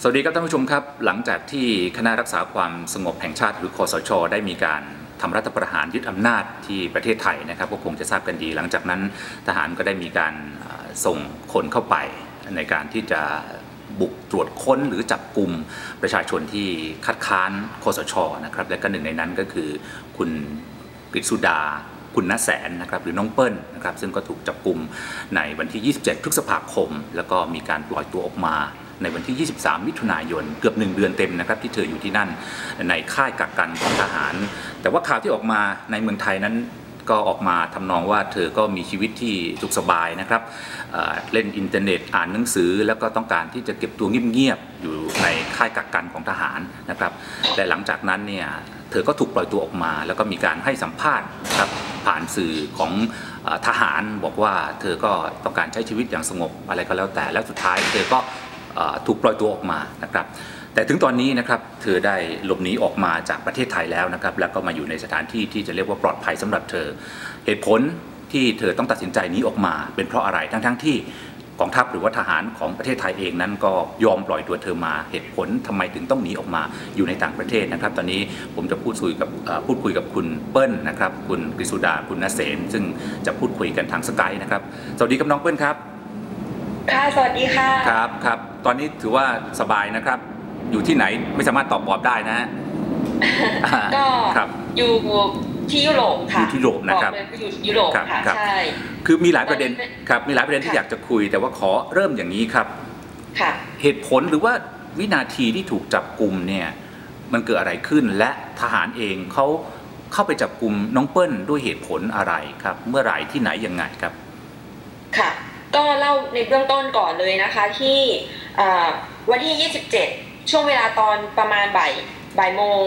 สวัสดีครับท่านผู้ชมครับ หลังจากที่คณะรักษาความสงบแห่งชาติหรือคอสช ได้มีการทำรัฐประหารยึดอำนาจที่ประเทศไทยนะครับก็คงจะทราบกันดี หลังจากนั้นทหารก็ได้มีการส่งคนเข้าไปในการที่จะบุกตรวจค้นหรือจับกลุ่มประชาชนที่คัดค้านคอสชนะครับและก็หนึ่งในนั้นก็คือคุณกฤษสุดา คุณณแสนนะครับหรือน้องเปิ้ลนะครับซึ่งก็ถูกจับกลุ่มในวันที่ 27 พฤษภาคม แล้วก็มีการปล่อยตัวออกมาในวันที่ 23 มิถุนายน เกือบ 1 เดือนเต็มนะครับที่เธออยู่ที่นั่นในค่ายกักกันของทหาร แต่ว่าข่าวที่ออกมาในเมืองไทยนั้นก็ออกมาทำนองว่าเธอก็มีชีวิตที่สุขสบายนะครับเเล่นอินเทอร์เน็ตอ่านหนังสือ แล้วก็ต้องการที่จะเก็บตัวเงียบๆอยู่ในค่ายกักกันของทหารนะครับแต่หลังจากนั้นเนี่ยเธอก็ถูกปล่อยตัวออกมา แล้วก็มีการให้สัมภาษณ์ครับผ่านสื่อของอทหารบอกว่าเธอก็ต้องการใช้ชีวิตอย่างสงบอะไรก็แล้วแต่ แล้วสุดท้ายเธอก็ถูกปล่อยตัวออกมานะครับแต่ถึงตอนนี้นะครับเธอได้หลบหนีออกมาจากประเทศไทยแล้วนะครับแล้วก็มาอยู่ในสถานที่ที่จะเรียกว่าปลอดภัยสำหรับเธอ เหตุผลที่เธอต้องตัดสินใจหนีออกมา เป็นเพราะอะไรทั้งๆที่ กองทัพหรือว่าทหารของประเทศไทยเองนั้นก็ยอมปล่อยตัวเธอมาเหตุผลทำไมถึงต้องหนีออกมาอยู่ในต่างประเทศนะครับ ตอนนี้ผมจะพูดคุยกับเอ่อพูดคุยกับคุณเปิ้ลนะครับ คุณกฤษดาคุณนเสนซึ่งจะพูดคุยกันทางสกายนะครับ สวัสดีครับน้องเปิ้ลครับค่ะสวัสดีค่ะครับครับตอนนี้ถือว่าสบายนะครับ อยู่ที่ไหนไม่สามารถตอบบอกได้นะฮะก็ครับอยู่ ที่ยุโรปค่ะอยู่ที่ยุโรปนะครับอกเลยว่าอยู่ยุโรปครับค่ะครับใช่คือมีหลายประเด็นตอนนี้ครับมีหลายประเด็นที่ค่ะอยากจะคุย แต่ว่าขอเริ่มอย่างนี้ครับค่ะเหตุผลหรือว่าวินาทีที่ถูกจับกลุ่มเนี่ยมันเกิดอะไรขึ้นและทหารเองเขาเข้าไปจับกลุ่มน้องเปิ้ลด้วยเหตุผลอะไรครับ เมื่อไหร่ที่ไหนยังไงครับค่ะก็เล่าในเบื้องต้นก่อนเลยนะคะที่อ่าวันที่ 27 ช่วงเวลาตอนประมาณบ่ายบ่ายโมง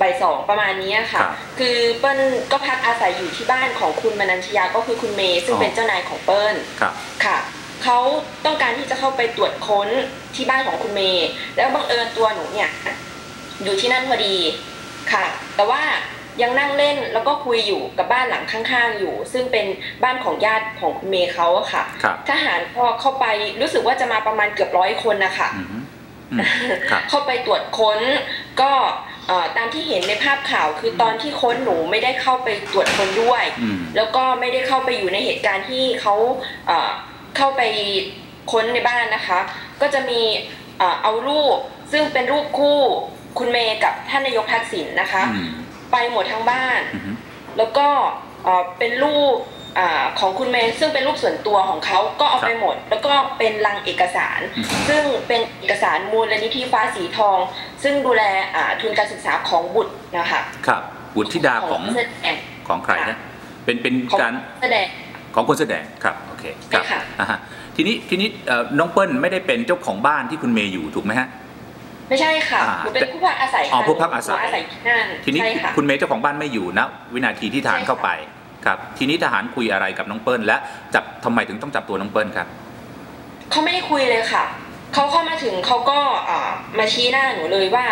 บ่ายสองประมาณนี้ค่ะครับคือเปิ้ลก็พักอาศัยอยู่ที่บ้านของคุณมนัญชยาก็คือคุณเมย์ซึ่งอ๋อเป็นเจ้านายของเปิ้ลครับค่ะเขาต้องการที่จะเข้าไปตรวจค้นที่บ้านของคุณเมย์แล้วบังเอิญตัวหนูเนี่ยอยู่ที่นั่นพอดีค่ะ แต่ว่ายังนั่งเล่นแล้วก็คุยอยู่กับบ้านหลังข้างๆอยู่ ซึ่งเป็นบ้านของญาติของคุณเมย์เขาอะค่ะครับทหารพอเข้าไปรู้สึกว่าจะมาประมาณเกือบร้อยคนนะคะอืมอืมครับเข้าไปตรวจค้นก็เอ่อ ตามที่เห็นในภาพข่าวคือตอนที่ค้นหนูไม่ได้เข้าไปตรวจค้นด้วยอืมแล้วก็ไม่ได้เข้าไปอยู่ในเหตุการณ์ที่เขาเอ่อเข้าไปค้นในบ้านนะคะ ก็จะมีเอ่อเอารูปซึ่งเป็นรูปคู่คุณเมย์กับท่านนายกทักษิณนะคะอืมไปหมดทั้งบ้านอืมแล้วก็เอ่อเป็นรูป อาของคุณเมย์ซึ่งเป็นรูปส่วนตัวของเขาก็เอาไปหมด แล้วก็เป็นลังเอกสารอืมซึ่งเป็นเอกสารมูลนิธิฟ้าสีทอง ซึ่งดูแลอ่าทุนการศึกษาของบุตรนะคะครับบุตรธิดาของแสดงของใครนะเป็นเป็นของการแสดงของคนแสดงครับโอเคครับใช่ค่ะอ่าฮะทีนี้ทีนี้เอ่อน้องเปิ้ลไม่ได้เป็นเจ้าของบ้านที่คุณเมย์อยู่ถูกไหมฮะไม่ใช่ค่ะอ่าหนูเป็นผู้พักอาศัยค่ะอ๋อผู้พักอาศัยหนูอาศัยที่นั่นทีนี้ใช่ค่ะคุณเมย์เจ้าของบ้านไม่อยู่นะ วินาทีที่ทหารใช่ค่ะเข้าไป ครับทีนี้ทหารคุยอะไรกับน้องเปิ้ลและจับทำไมถึงต้องจับตัวน้องเปิ้ลครับเขาไม่ได้คุยเลยค่ะเขาเข้ามาถึงเขาก็อ่ามาชี้หน้าหนูเลยว่า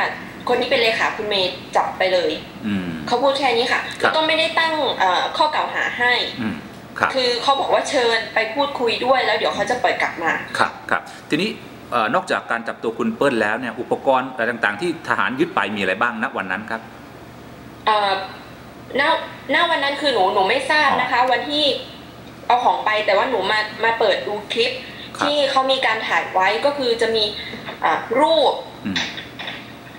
คนนี้เป็นเลขาคุณเมย์จับไปเลยอืมเขาพูดแค่นี้ค่ะครับแล้วก็ไม่ได้ตั้งเอ่อข้อกล่าวหาให้อืมครับคือเขาบอกว่าเชิญไปพูดคุยด้วยแล้วเดี๋ยวเขาจะปล่อยกลับมาครับครับทีนี้เอ่อนอกจากการจับตัวคุณเปิ้ลแล้วเนี่ยอุปกรณ์อะไรต่างๆ ที่ทหารยึดไปมีอะไรบ้างณวันนั้นครับเอ่อ ณณวันนั้นคือหนูหนูไม่ทราบนะคะ วันที่เอาของไปแต่ว่าหนูมามาเปิดดูคลิปครับที่เขามีการถ่ายไว้ก็คือจะมีอ่ารูปอืม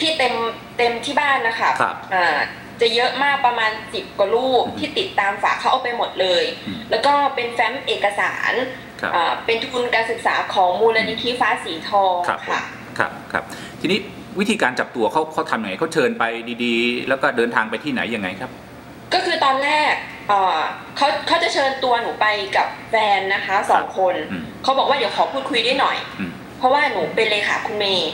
ที่เต็มเต็มที่บ้านนะคะครับอ่าจะเยอะมากประมาณสิบกว่ารูปอืมที่ติดตามฝาเขาเอาไปหมดเลยอืมแล้วก็เป็นแฟ้มเอกสารครับอ่าเป็นทุนการศึกษาของมูลนิธิฟ้าสีทองครับผมค่ะครับครับ ทีนี้วิธีการจับตัวเขาเขาทำยังไงเขาเชิญไปดีๆ แล้วก็เดินทางไปที่ไหนยังไงครับ ก็คือตอนแรกเอ่อเขาเขาจะเชิญตัวหนูไปกับแฟนนะคะสองคนอืมเขาบอกว่าเดี๋ยวขอพูดคุยด้วยหน่อยอืมเพราะว่าหนูเป็นเลขาคุณเมย์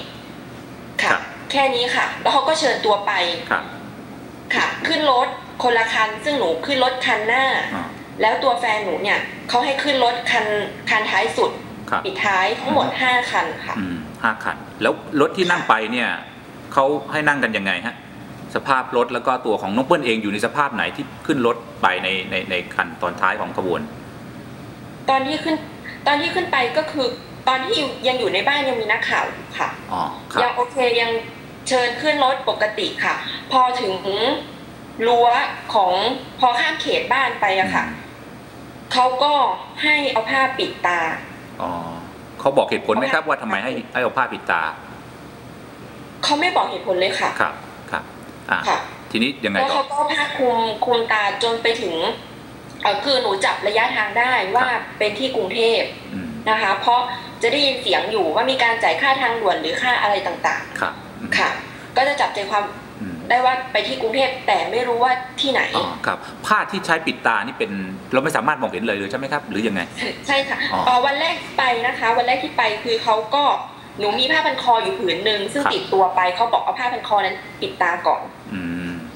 ครัค่ะบแค่นี้ค่ะ แล้วเขาก็เชิญตัวไปครับค่ะ ขึ้นรถคนละคัน ซึ่งหนูขึ้นรถคันหน้าอ่าแล้วตัวแฟนหนูเนี่ยเขาให้ขึ้นรถคันคันท้ายสุดครับปิดท้ายทั้งหมดห้าคันค่ะอืมห้าคัน แล้วรถที่นั่งไปเนี่ยเขาให้นั่งกันยังไงฮะ สภาพรถแล้วก็ตัวของน้องเปิ้ลเองอยู่ในสภาพไหนที่ขึ้นรถไปในในในคันตอนท้ายของขบวน ตอนที่ขึ้นตอนที่ขึ้นไปก็คือ ตอนที่อยู่ยังอยู่ในบ้านยังมีนักข่าวอยู่ค่ะอ๋อครัยับงโอเคยังเชิญขึ้นรถปกติค่ะ พอถึงรั้วของพอข้ามเขตบ้านไปอะค่ะเขาก็ให้เอาผ้าปิดตาอ๋อเขาบอกเหตุผลไหมครับว่าทำไมให้ให้เอาผ้าปิดตาเขาไม่บอกเหตุผลเลยค่ะครับครับ อ่าค่ะทีนี้ยังไงแล้วต่อเขาก็เอาผ้าคลุมคลุมตาจนไปถึงเอ่อคือหนูจับระยะทางได้ว่าครับเป็นที่กรุงเทพอืมนะคะ เพราะจะได้ยินเสียงอยู่ว่ามีการจ่ายค่าทางด่วนหรือค่าอะไรต่างครับอืมๆค่ะ ก็จะจับใจความอืมได้ว่าไปที่กรุงเทพแต่ไม่รู้ว่าที่ไหนอ๋อครับผ้าที่ใช้ปิดตานี่เป็นเราไม่สามารถมองเห็นเลยเลยใช่ไหมครับ หรือยังไง ใช่ค่ะอ๋อเอ่อวันแรกไปนะคะ วันแรกที่ไปคือเขาก็หนูมีผ้าพันคออยู่ผืนหนึ่งซึ่งครับติดตัวไปเขาบอกเอาผ้าพันคอนั้นปิดตาก่อนอืม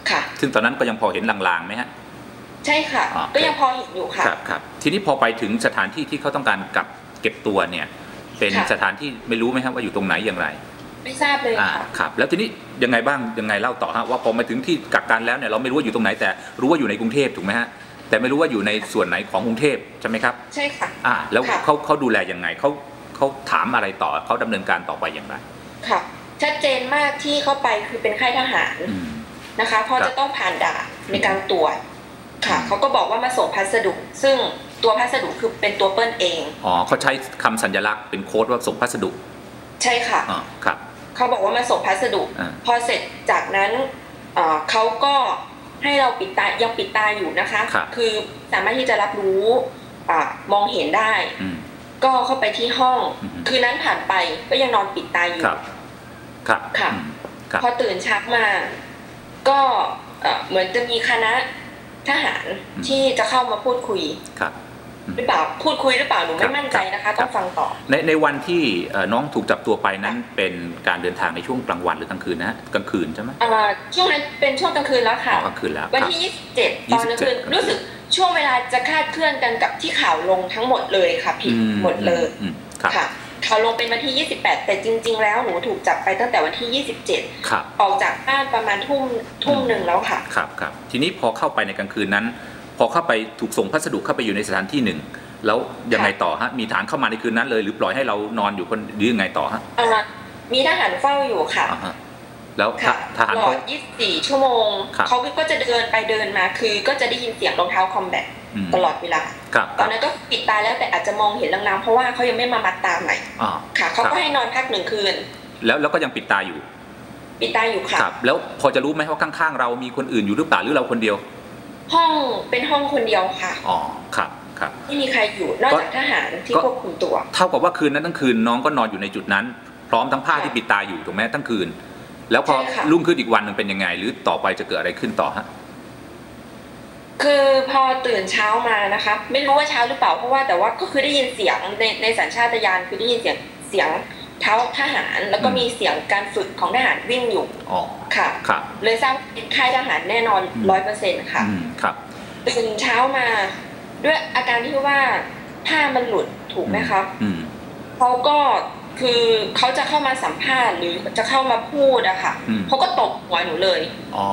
ค่ะ ซึ่งตอนนั้นก็ยังพอเห็นลางๆไหมฮะใช่ค่ะอ๋อก็ยังพอเห็นอยู่ค่ะครับครับทีนี้พอไปถึงสถานที่ที่เขาต้องการกักเก็บตัวเนี่ย เป็นค่ะสถานที่ไม่รู้ไหมครับว่าอยู่ตรงไหนอย่างไร ไม่ทราบเลยอ่าค่ะครับ แล้วทีนี้ยังไงบ้างยังไงเล่าต่อฮะว่าพอมาถึงที่กักกันแล้วเนี่ยเราไม่รู้ว่าอยู่ตรงไหนแต่รู้ว่าอยู่ในกรุงเทพถูกไหมฮะแต่ไม่รู้ว่าอยู่ในส่วนไหนของกรุงเทพใช่ไหมครับ ใช่ค่ะอ่าแล้วค่ะเขาเขาดูแลยังไงเขาเขาถามอะไรต่อเขาดำเนินการต่อไปอย่างไร ค่ะ ชัดเจนมากที่เข้าไปคือเป็นค่ายทหารอืม นะคะเพราะครับจะต้องผ่านด่านในการตรวจค่ะอืมเขาก็บอกว่ามาส่งพัสดุ ซึ่งตัวพัสดุคือเป็นตัวเปิ้ลเองอ๋อเขาใช้คำสัญลักษณ์เป็นโค้ดว่าส่งพัสดุ ใช่ค่ะอ๋อครับเขาบอกว่ามาส่งพัสดุอ่าพอเสร็จจากนั้นเอ่อเขาก็ให้เราปิดตายังปิดตาอยู่นะคะครับคือสามารถที่จะรับรู้อ่ามองเห็นได้อืมก็เข้าไปที่ห้องอืมคืนนั้นผ่านไปก็ยังนอนปิดตาอยู่ครับ ครับค่ะอืมครับพอตื่นเช้ามา ก็เอ่อเหมือนจะมีคณะทหารอืมที่จะเข้ามาพูดคุยครับหรือเปล่าพูดคุยหรือเปล่าหนูครัไม่บมั่นใจนะคะครับต้องฟังต่อ ในในวันที่เอ่อน้องถูกจับตัวไปนั้นเป็นการเดินทางในช่วงกลางวันหรือกลางคืนนะฮะกลางคืนใช่ไหมเอ่อช่วงนั้นเป็นช่วงกลางคืนแล้วอ๋ค่ะอกลางคืนแล้ววันครับที่ 27 ตอนกลางคืน27รู้สึกช่วงเวลาจะคลาดเคลื่อนกันกับที่ข่าวลงทั้งหมดเลยค่ะ ผิดอืหมดเลยอืมครับค่ะ ข่าวลงเป็นวันที่ 28 แต่จริง ๆ แล้วหนูถูกจับไปตั้งแต่วันที่ครับ27ออกจากบ้านประมาณทุ่มทุ่มหนึ่งแล้วค่ะ ครับครับทีนี้พอเข้าไปในกลางคืนนั้น พอเข้าไปถูกส่งพัสดุเข้าไปอยู่ในสถานที่หนึ่งแล้วยังไงต่อฮะมีฐานเข้ามาในคืนนั้นเลย หรือปล่อยให้เรานอนอยู่คนหรือยังไงต่อฮะเอ่อมีทหารเฝ้าอยู่ค่ะอ่าฮะแล้วทค่ะทหารตลอเขาด24 ชั่วโมงครับเขาก็จะเดินไปเดินมา คือก็จะได้ยินเสียงรองเท้าคอมแบทอืม ตลอดเวลาครับตอนนั้นก็ปิดตาแล้วแต่อาจจะมองเห็นลางๆเพราะว่าเขายังไม่มามัดตาใหม่อ่าค่ะเขาครัก็บให้นอนพักหนึ่งคืน แล้วแล้วก็ยังปิดตาอยู่ ปิดตาอยู่ค่ะครับแล้วพอจะรู้ไหมว่าข้างๆ เรามีคนอื่นอยู่หรือเปล่าหรือเราคนเดียว ห้องเป็นห้องคนเดียวค่ะอ๋อครับครับไม่มีใครอยู่นอกจากทหารที่ก็ควบคุมตัว เท่ากับว่าคืนนั้นทั้งคืนน้องก็นอนอยู่ในจุดนั้น พร้อมทั้งผ้าค่ะที่ปิดตาอยู่ถูกไหมทั้งคืน แล้วพอใช่ค่ะรุ่งขึ้นอีกวันหนึ่งเป็นยังไง หรือต่อไปจะเกิดอะไรขึ้นต่อฮะ คือพอตื่นเช้ามานะคะ ไม่รู้ว่าเช้าหรือเปล่าเพราะว่าแต่ว่าก็คือได้ยินเสียงในในสัญชาตญาณคือได้ยินเสียงเสียงเท้าทหาร แล้วก็อืมมีเสียงการฝึกของทหารวิ่งอยู่อ๋อค่ะครับเลยทราบว่าเป็นค่ายทหารแน่นอนอืมร้อยเปอร์เซ็นต์ค่ะอืมครับตื่นเช้ามาด้วยอาการที่ว่าผ้ามันหลุดถูกไหมคะอืมเขาก็คือเขาจะเข้ามาสัมภาษณ์หรือจะเข้ามาพูดอะค่ะอืมเขาก็ตบหัวหนูเลยอ๋อ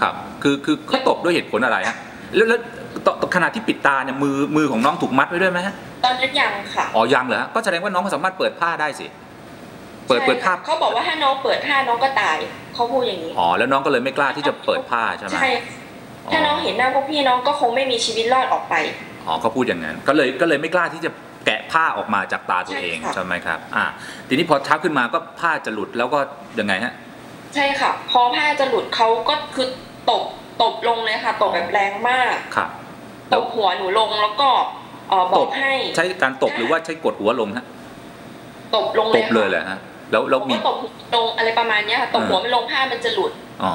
ครับ คือคือเขาตบด้วยเหตุผลอะไรฮะ แล้วแล้วตตขณะที่ปิดตาเนี่ยมือมือของน้องถูกมัดไว้ด้วยไหมฮะตอนนั้นยังค่ะอ๋อยังเหรอฮะก็แสดงว่าน้องก็สามารถเปิดผ้าได้สิเปิดใช่เปิดผ้าค่ะเขาบอกว่าถ้าน้องเปิดผ้าน้องก็ตายเขาพูดอย่างนี้อ๋อแล้วน้องก็เลยไม่กล้าที่จะเปิดผ้าใช่ไหมใช่ถ้าน้องเห็นหน้าพวกพี่น้องก็คงไม่มีชีวิตรอดออกไปอ๋อเขาพูดอย่างนั้นก็เลยก็เลยไม่กล้าที่จะแกะผ้าออกมาจากตาตัวเองใช่ค่ะใช่ไหมครับ อ่า ทีนี้พอเช้าขึ้นมาก็ผ้าจะหลุดแล้วก็ยังไงฮะ ใช่ค่ะ พอผ้าจะหลุดเขาก็คือ ตบตบลงเลยค่ะตบแบบแรงมากครับตบหัวหนูลงแล้วก็เอ่อบตอบกให้ใช้การตบหรือว่าใช้กดหัวลงฮะตบลงตเลยบเลยเหรอฮะแล้วแล้วเขามีก็ตบลงอะไรประมาณเนี้ยค่ะตบเออหัวมันลงผ้ามันจะหลุดอ๋อ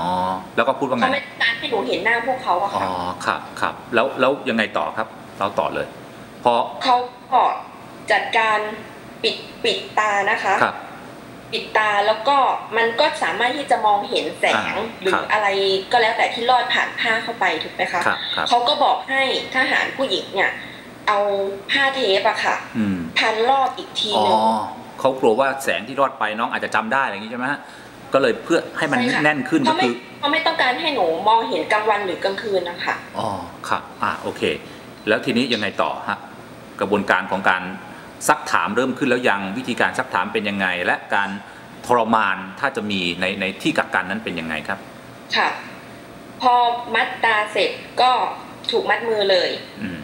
แล้วก็พูดว่าไงเขาไม่ต้องการให้หนูเห็นหน้าพวกเขาอะอ๋อค่ะครับครับแล้วแล้วยังไงต่อครับ เราต่อเลยพอเขาก็จัดการปิดปิดตานะคะครับ ปิดตาแล้วก็มันก็สามารถที่จะมองเห็นแสงอ่าหรือครับอะไรก็แล้วแต่ที่ลอดผ่านผ้าเข้าไปถูกไหมคะครับครับเขาก็บอกให้ทหารผู้หญิงเนี่ย เอาผ้าเทปอะค่ะอืมพันรอบอีกทีอ๋อหนึงเขากลัวว่าแสงที่รอดไปน้องอาจจะจำได้อะไรอย่างนี้ใช่ไหมฮะก็เลยเพื่อให้มันใช่ค่ะแน่นขึ้นก็เขาไม่คือเขาไม่ต้องการให้หนูมองเห็นกลางวันหรือกลางคืนนะคะอ๋อครับอ่าโอเค แล้วทีนี้ยังไงต่อฮะกระบวนการของการ ซักถามเริ่มขึ้นแล้วยังวิธีการซักถามเป็นยังไง และการทรมานถ้าจะมีในในที่กักกันนั้นเป็นยังไงครับ ค่ะ พอมัดตาเสร็จก็ถูกมัดมือเลยอืม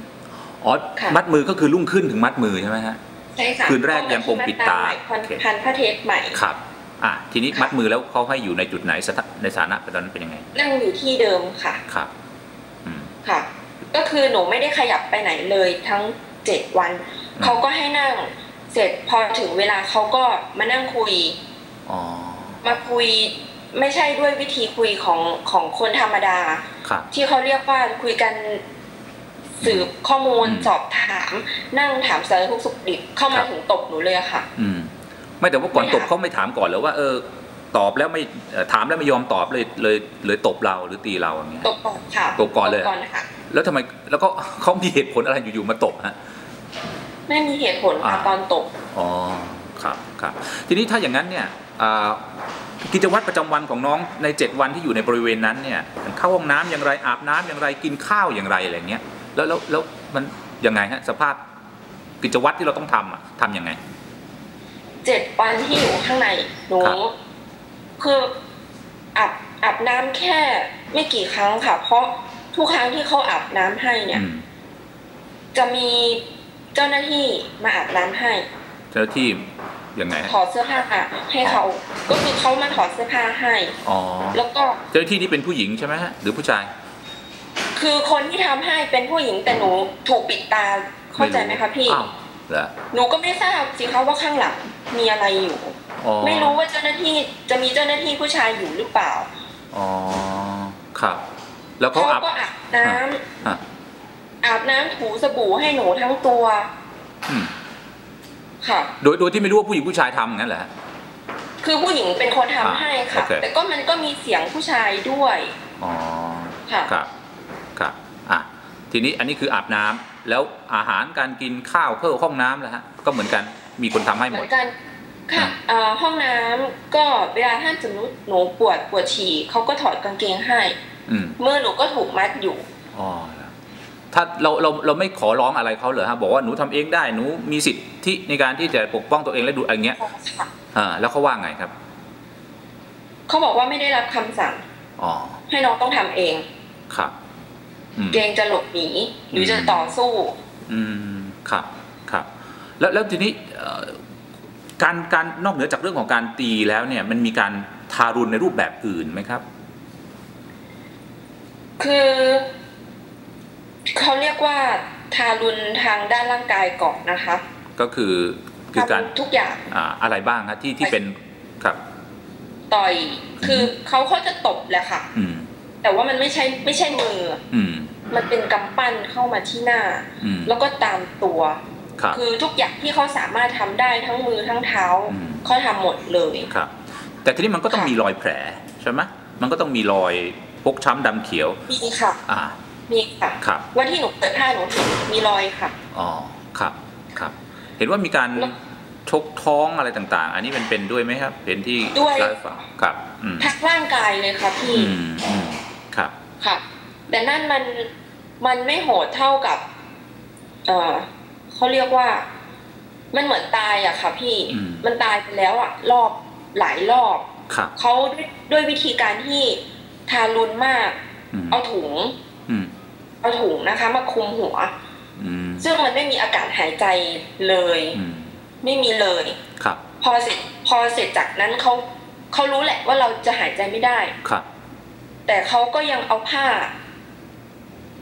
อ๋อค่ะมัดมือก็คือรุ่งขึ้นถึงมัดมือใช่ไหมฮะใช่ค่ะคืนแรกยังคงปิดตาพันโอเคพันผ้าเทปใหม่ครับอะทีนี้ค่ะมัดมือแล้วเขาให้อยู่ในจุดไหนสถาในสถานะตอนนั้นเป็นยังไง นั่งอยู่ที่เดิมค่ะครับอืมค่ะ ก็คือหนูไม่ได้ขยับไปไหนเลยทั้งเจ็ดวันอืม เขาก็ให้นั่ง เสร็จพอถึงเวลาเขาก็มานั่งคุยอ๋อมาคุยไม่ใช่ด้วยวิธีคุยของของคนธรรมดาครับที่เขาเรียกว่าคุยกันสืบข้อมูลอืมสอบถาม นั่งถามสารทุกข์สุขดิบเข้าครัมาบถึงตบหนูเลยอะค่ะ อืม ไม่แต่ว่าก่อนไม่ตถามบเขาไม่ถามก่อนเหรือว่าเออ ตอบแล้วไม่เอ่อถามแล้วไม่ยอมตอบเลยเลยเลยตบเราหรือตีเราอย่างเงี้ยตบก่อนค่ะตบก่อนเลยตบก่อนค่ะแล้วทำไมแล้วก็เขามีเหตุผลอะไรอยู่ๆมาตบฮะ ไม่มีเหตุผลค่ะอ่าตอนตบอ๋อครับครับทีนี้ถ้าอย่างนั้นเนี่ยอ่ากิจวัตรประจำวันของน้องใน 7 วันที่อยู่ในบริเวณนั้นเนี่ยเข้าห้องน้ำอย่างไรอาบน้ำอย่างไรกินข้าวอย่างไรอะไรเงี้ยแล้วแล้วแล้วมันยังไงฮะสภาพกิจวัตรที่เราต้องทำอะทำยังไงเจ็ดวันที่อยู่ข้างในหนูครับคืออาบอาบน้ำแค่ไม่กี่ครั้งค่ะ เพราะทุกครั้งที่เขาอาบน้ำให้เนี่ยอืมจะมี เจ้าหน้าที่มาอาบน้ำให้ เจ้าหน้าที่ยังไงฮะถอดเสื้อผ้าให้เขา ก็คือเขามาถอดเสื้อผ้าให้อ๋อแล้วก็เจ้าหน้าที่นี่เป็นผู้หญิงใช่ไหมฮะหรือผู้ชาย คือคนที่ทำให้เป็นผู้หญิงแต่หนูถูกปิดตาเข้าใจไหมคะพี่อ้าวเหรอหนูก็ไม่ทราบสิคะว่าข้างหลังมีอะไรอยู่อ๋อไม่รู้ว่าเจ้าหน้าที่จะมีเจ้าหน้าที่ผู้ชายอยู่หรือเปล่า อ๋อ ครับ แล้วเขาเขาอับก็อาบน้ำ อะอาบน้ำถูสบู่ให้หนูทั้งตัวอืมค่ะ โดยโดยที่ไม่รู้ว่าผู้หญิงผู้ชายทำงั้นเหรอฮะ คือผู้หญิงเป็นคนทำอ่าให้ค่ะโอเค แต่ก็มันก็มีเสียงผู้ชายด้วย อ๋อค่ะ ครับครับอะทีนี้อันนี้คืออาบน้ำแล้วอาหารการกินข้าวเพื่อห้องน้ำแล้วฮะก็เหมือนกันมีคนทำให้เหหมมืด อนกันค่ะเอ่อห้องน้ำก็เวลาถ้าสมมติหนูปวดปวดฉี่เขาก็ถอดกางเกงให้ อืมมือหนูก็ถูกมัดอยู่ อ๋อ ถ้าเราเราเราไม่ขอร้องอะไรเขาเหรอฮะบอกว่าหนูทำเองได้หนูมีสิทธิในการที่จะปกป้องตัวเองและดูอะไรเงี้ยค่ะอ่าแล้วเขาว่าไงครับเขาบอกว่าไม่ได้รับคำสั่งอ๋อให้น้องต้องทำเองครับอืมเกรงจะหลบหนีหรือจะต่อสู้ อืมครับครับ แล้วแล้วทีนี้เอ่อการการนอกเหนือจากเรื่องของการตีแล้วเนี่ย มันมีการทารุณในรูปแบบอื่นไหมครับ คือ เขาเรียกว่าทารุณทางด้านร่างกายก่อนนะคะ ก็คือคือการทำทุกอย่างอ่าอะไรบ้างครับที่ที่เป็นครับ ต่อยคือเขาเขาจะตบแหละค่ะ อืมแต่ว่ามันไม่ใช่ไม่ใช่มือ อืมมันเป็นกำปั้นเข้ามาที่หน้าอืมแล้วก็ตามตัวครับคือทุกอย่างที่เขาสามารถทำได้ทั้งมือทั้งเท้าอืมเขาทำหมดเลยครับ แต่ทีนี้มันก็ต้องค่ะมีรอยแผลใช่ไหมมันก็ต้องมีรอยพกช้ำดำเขียวมีค่ะ อ่า มีค่ะครับวันที่หนูเปิดผ้าหนูเห็นมีรอยค่ะอ๋อครับครับ เห็นว่ามีการแล้วชกท้องอะไรต่างๆ อันนี้มันเป็นด้วยไหมครับเป็นที่ด้วยเล่าให้ฟังครับอืมทักร่างกายเลยค่ะพี่อืมอืมครับค่ะ แต่นั่นมันมันไม่โหดเท่ากับ เออเขาเรียกว่า มันเหมือนตายอะค่ะ พี่อืมมันตายไปแล้วอะรอบหลายรอบครับเขาด้วยด้วยวิธีการที่ทารุณมากอืมเอาถุงอืม เอาถุงนะคะ มาคลุมหัวอืมซึ่งมันไม่มีอากาศหายใจเลยอืมไม่มีเลยครับ พอเสร็จพอเสร็จจากนั้นเขาเขารู้แหละว่าเราจะหายใจไม่ได้ครับ แต่เขาก็ยังเอาผ้า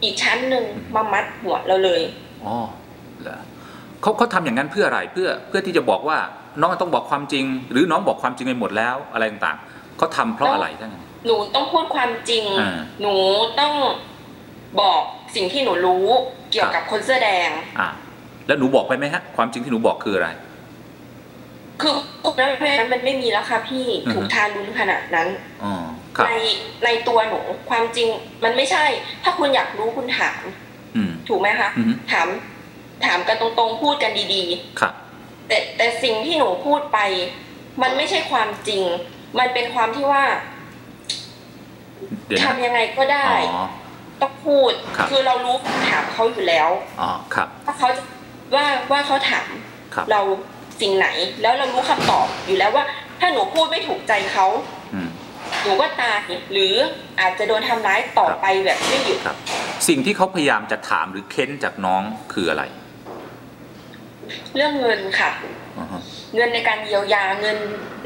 อีกชั้นหนึ่งมามัดหัวเราเลยอ๋อเหรอเขาเขาทำอย่างนั้นเพื่ออะไรเพื่อเพื่อที่จะบอกว่าน้องต้องบอกความจริง หรือน้องบอกความจริงไปหมดแล้วอะไรต่างๆเขาทำเพราะอะไรท่านนหนูต้องพูดความจริงอ่าหนูต้อง บอกสิ่งที่หนูรู้เกี่ยวกับคนเสื้อแดง อ่าแล้วหนูบอกไปไหมฮะ ความจริงที่หนูบอกคืออะไร คือคนนั้นมันไม่มีแล้วค่ะพี่อือฮึถูกทารุณขนาดนั้นอ๋อครับในในตัวหนูความจริงมันไม่ใช่ ถ้าคุณอยากรู้คุณถามอืมถูกไหมคะอืมถาม ถามกันตรงๆพูดกันดีครับๆแต่แต่สิ่งที่หนูพูดไป มันไม่ใช่ความจริง มันเป็นความที่ว่าเดี๋ยวนะทำยังไงก็ได้อ๋อ ต้องพูดครับอเรารู้คำถามเขาอยู่แล้วอ๋อครับ ว่าเขาจะว่าว่าเขาถามครับครับ เราสิ่งไหน แล้วเรารู้คำตอบอยู่แล้วว่า ถ้าหนูพูดไม่ถูกใจเขาอืม หนูก็ตายหรืออาจจะโดนทำร้ายต่อไปแบบไม่หยุด ครับ สิ่งที่เขาพยายามจะถามหรือเค้นจากน้องคืออะไรเรื่องเงินค่ะ อือฮะเงินในการเยียวยาเงิน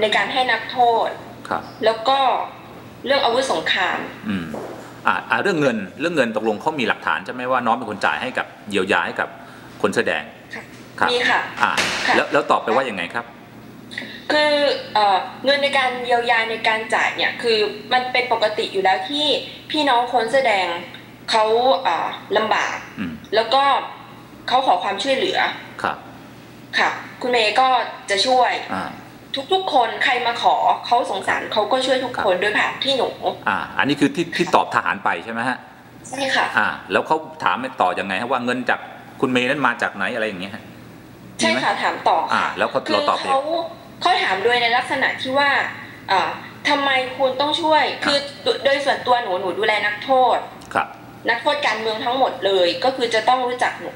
ในการให้นักโทษ ครับ แล้วก็เรื่องอาวุธสงคราม อืม อ่าอ่าเรื่องเงินเรื่องเงินตกลงเขามีหลักฐานใช่ไหมว่าน้องเป็นคนจ่ายให้กับเยียวยาให้กับคนแสอแดงค่ะครับมีค่ะอ่าค่ะแล้วแล้วตอบไปว่ายังไงครับ คือเอ่อเงินในการเยียวยาในการจ่ายเนี่ยคือมันเป็นปกติอยู่แล้วที่พี่น้องคนแสอแดงเขาเอ่อลำบากอืมแล้วก็เขาขอความช่วยเหลือ ครับ ค่ะ คุณเมย์ก็จะช่วยอ่า ทุกๆ คนใครมาขอเขาสงสารเขาก็ช่วยทุกคนโดยผ่านที่หนูอ่า อันนี้คือที่ที่ตอบทหารไปใช่ไหมฮะใช่ค่ะอ่า แล้วเขาถามต่อยังไงฮะว่าเงินจากคุณเมย์นั้นมาจากไหนอะไรอย่างเงี้ยฮะใช่ค่ะถามต่ออ่าค่ะแล้วเขาคืเราอตอบไปเขาเขาถามโดยในลักษณะที่ว่าอ่าทำไมคุณต้องช่วย คือโดโดยส่วนตัวหนูหนูดูแลนักโทษครับ นักโทษการเมืองทั้งหมดเลย ก็คือจะต้องรู้จักหนู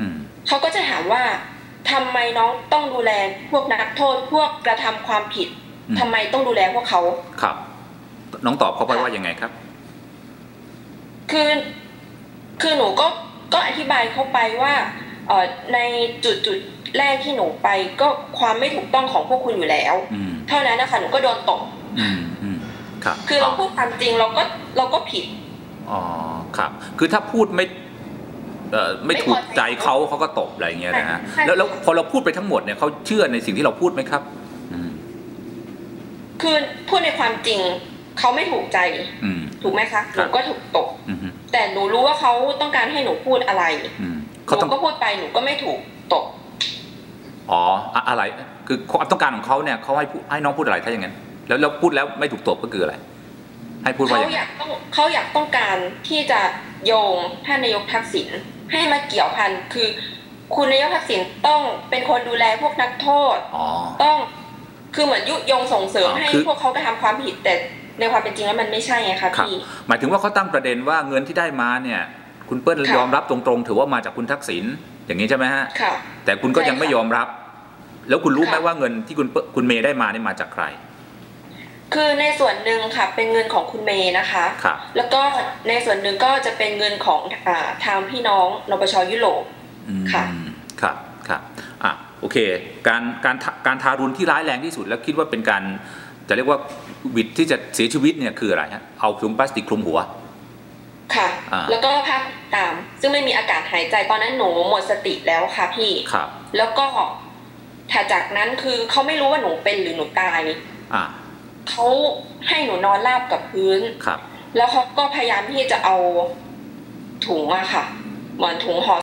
อืมเขาก็จะถามว่า ทำไมน้องต้องดูแลพวกนักโทษพวกกระทำความผิดอืมทำไมต้องดูแลพวกเขาครับ น้องตอบเขาไปว่ายังไงครับ คือคือหนูก็ก็อธิบายเขาไปว่าเอ่อในจุดจุดแรกที่หนูไปก็ความไม่ถูกต้องของพวกคุณอยู่แล้วอืมเท่านั้นนะคะหนูก็โดนตบอืมอืมครับคือเราพูดความจริงเราก็เราก็ผิดอ๋อครับ คือถ้าพูดไม่เอ่อ ไม่ไม่ถูพกอใจใจเขาเขาก็ตบอะไรอย่างเงี้ยนะฮะใช่แล้วแล้วพอเราพูดไปทั้งหมดเนี่ยเขาเชื่อในสิ่งที่เราพูดไหมครับอืมคือพูดในความจริงเขาไม่ถูกใจอืมถูกไหมคะหครันูบก็ถูกตบอืมอืมแต่หนูรู้ว่าเขาต้องการให้หนูพูดอะไรอืมหเขานูต้องก็พูดไปหนูก็ไม่ถูกตบอ๋ออะอะไร คือความต้องการของเขาเนี่ยเขาให้พูดให้น้องพูดอะไรถ้าอย่างนั้นแล้วแล้วพูดแล้วไม่ถูกตบก็คืออะไร ให้พูดว่าเขาอย่างอไงยากต้องเขาอยากต้องการที่จะโยงท่านนายกทักษิณ ให้มาเกี่ยวพันคือ คุณนายกทักษิณต้องเป็นคนดูแลพวกนักโทษอ๋อต้องคือเหมือนยุยงส่งเสริมอ๋อให้คือพวกเขากระทำความผิดแต่ในความเป็นจริงแล้วมันไม่ใช่ไงคะครับพี่หมายถึงว่าเขาตั้งประเด็นว่าเงินที่ได้มาเนี่ย คุณเปิ้ลค่ะยอมรับตรงๆ ถือว่ามาจากคุณทักษิณอย่างนี้ใช่ไหมฮะค่ะแต่คุณก็ใช่ยังไม่ค่ะยอมรับ แล้วคุณรู้ไหมค่ะว่าเงินที่คุณเปิ้ลคุณเมย์ได้มานี่มาจากใคร คือในส่วนหนึ่งค่ะเป็นเงินของคุณเมย์นะคะครับแล้วก็ ในส่วนหนึ่งก็จะเป็นเงินของอาทางพี่น้องนปชยุโรปอืมค่ะครับครับอะโอเค การการทาการทารุณที่ร้ายแรงที่สุดแล้วคิดว่าเป็นการจะเรียกว่าวิดที่จะเสียชีวิตเนี่ยคืออะไรฮะเอาถุงพลาสติกคลุมหัว ค่ะอ่าแล้วก็ภาพตาม ซึ่งไม่มีอากาศหายใจตอนนั้นหนูหมดสติแล้วค่ะพี่ครับแล้วก็ถัดจากนั้นคือเขาไม่รู้ว่าหนูเป็นหรือหนูตายอ่าเขาให้หนูนอนราบกับพื้นครับ แล้วเขาก็พยายามที่จะเอาถุงอะค่ะเหมือนถุงห่อ